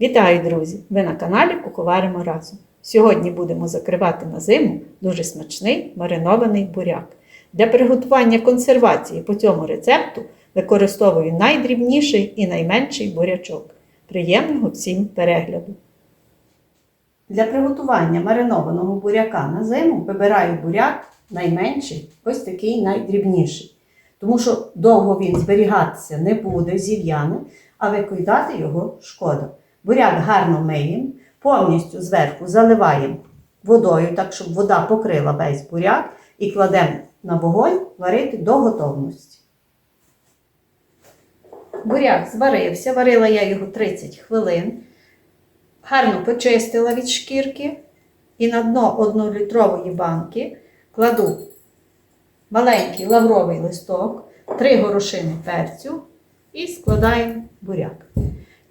Вітаю, друзі! Ви на каналі Куховаримо разом. Сьогодні будемо закривати на зиму дуже смачний маринований буряк. Для приготування консервації по цьому рецепту використовую найдрібніший і найменший бурячок. Приємного всім перегляду! Для приготування маринованого буряка на зиму вибираю буряк найменший, ось такий найдрібніший. Тому що довго він зберігатися не буде, зів'яне, а викидати його шкода. Буряк гарно миємо, повністю зверху заливаємо водою, так щоб вода покрила весь буряк, і кладемо на вогонь варити до готовності. Буряк зварився, варила я його 30 хвилин. Гарно почистила від шкірки і на дно 1-літрової банки кладу маленький лавровий листок, 3 горошини перцю і складаємо буряк.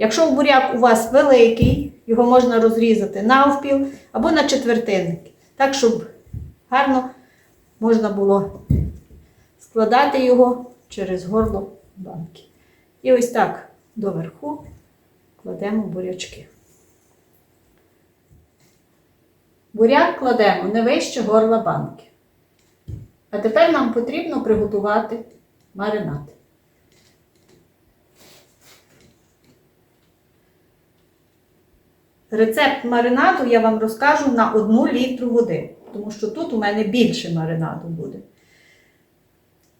Якщо буряк у вас великий, його можна розрізати навпіл або на четвертинки, так, щоб гарно можна було складати його через горло банки. І ось так доверху кладемо бурячки. Буряк кладемо не вище горла банки. А тепер нам потрібно приготувати маринад. Рецепт маринаду я вам розкажу на 1 літру води, тому що тут у мене більше маринаду буде.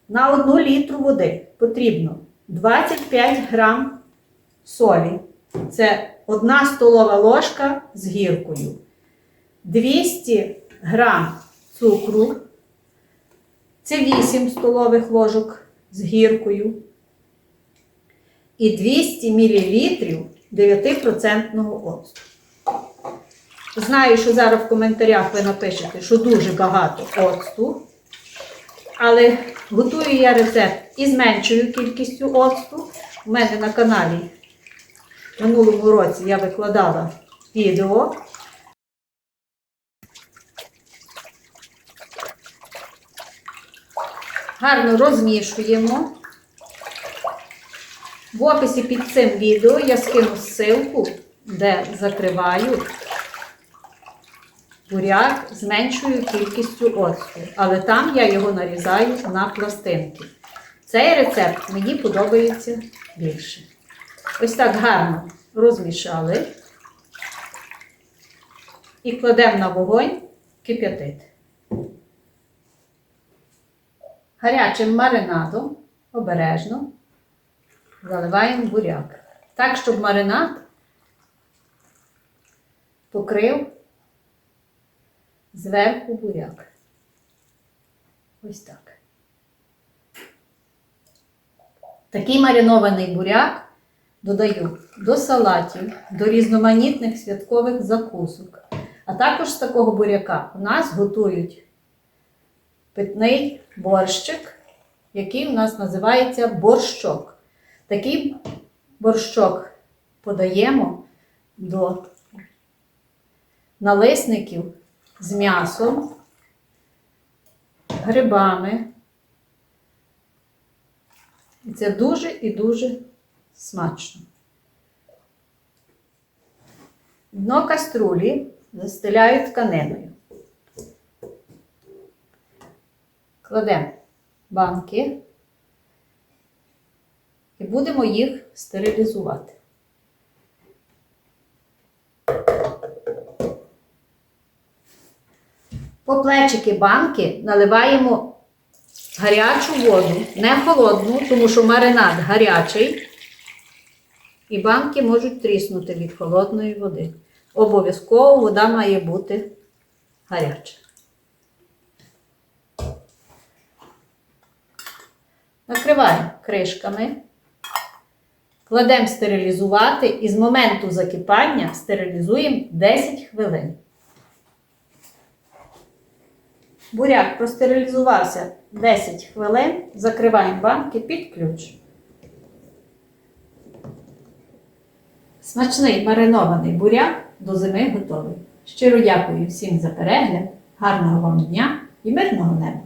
На 1 літру води потрібно 25 грам солі. Це 1 столова ложка з гіркою. 200 грам цукру. Це 8 столових ложок з гіркою. І 200 мл 9% оцту. Знаю, що зараз в коментарях ви напишете, що дуже багато оцту. Але готую я рецепт із меншою кількістю оцту. У мене на каналі в минулому році я викладала відео. Гарно розмішуємо. В описі під цим відео я скину ссылку, де закриваю буряк з меншою кількістю оцту. Але там я його нарізаю на пластинки. Цей рецепт мені подобається більше. Ось так гарно розмішали і кладемо на вогонь кип'ятити. Гарячим маринадом обережно заливаємо буряк. Так, щоб маринад покрив зверху буряк. Ось так. Такий маринований буряк додаю до салатів, до різноманітних святкових закусок. А також з такого буряка у нас готують питний борщик, який у нас називається борщок. Такий борщок подаємо до налисників з м'ясом, грибами. І це дуже і дуже смачно. Дно каструлі застеляю тканиною. Кладемо банки і будемо їх стерилізувати. По плечики банки наливаємо гарячу воду, не холодну, тому що маринад гарячий, і банки можуть тріснути від холодної води. Обов'язково вода має бути гаряча. Накриваємо кришками, кладемо стерилізувати і з моменту закипання стерилізуємо 10 хвилин. Буряк простерилізувався 10 хвилин, закриваємо банки під ключ. Смачний маринований буряк до зими готовий. Щиро дякую всім за перегляд, гарного вам дня і мирного неба!